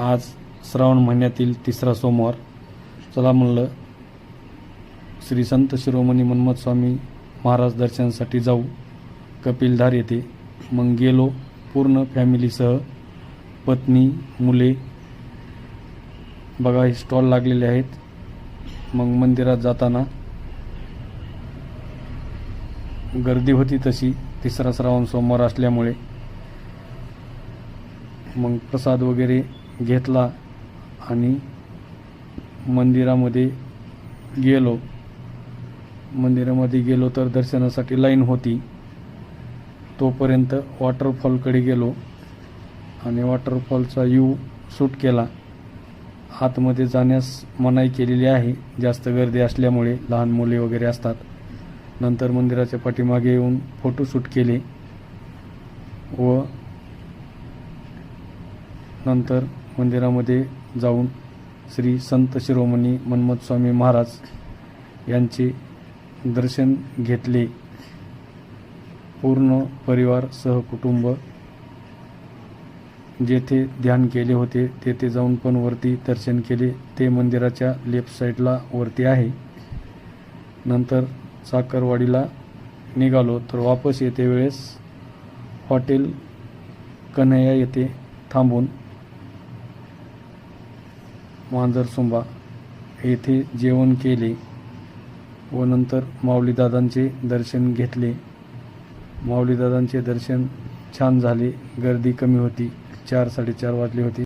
आज श्रावण महिन्यातील तिसरा सोमवार. चला म्हणलं श्री संत शिरोमणी मन्मथ स्वामी महाराज दर्शनासाठी जाऊ. कपिलधार येथे. मग गेलो पूर्ण फॅमिलीसह. पत्नी मुले. बघा हे स्टॉल लागलेले आहेत. मग मंदिरात जाताना गर्दी होती तशी. तिसरा श्रावण सोमवार असल्यामुळे. मग प्रसाद वगैरे घेतला आणि मंदिरामध्ये गेलो. मंदिरामध्ये गेलो तर दर्शनासाठी लाईन होती. तोपर्यंत वॉटरफॉलकडे गेलो आणि वॉटरफॉलचा यू शूट केला. आतमध्ये जाण्यास मनाई केलेली आहे. जास्त गर्दी असल्यामुळे लहान मुले वगैरे असतात. नंतर मंदिराच्या पाठीमागे येऊन फोटो शूट केले व नंतर मंदिरामध्ये जाऊन श्री संत शिरोमणी मन्मथ स्वामी महाराज यांचे दर्शन घेतले. पूर्ण परिवार सहकुटुंब जेथे ध्यान केले होते तेथे जाऊन पण वरती दर्शन केले. ते मंदिराच्या लेफ्ट साईडला वरती आहे. नंतर साखरवाडीला निघालो. तर वापस येते वेळेस हॉटेल कन्हैया येथे थांबून मांजरसुंबा येथे जेवण केले व नंतर माऊलीदादांचे दर्शन घेतले. माऊलीदादांचे दर्शन छान झाले. गर्दी कमी होती. चार साडेचार वाजले होते.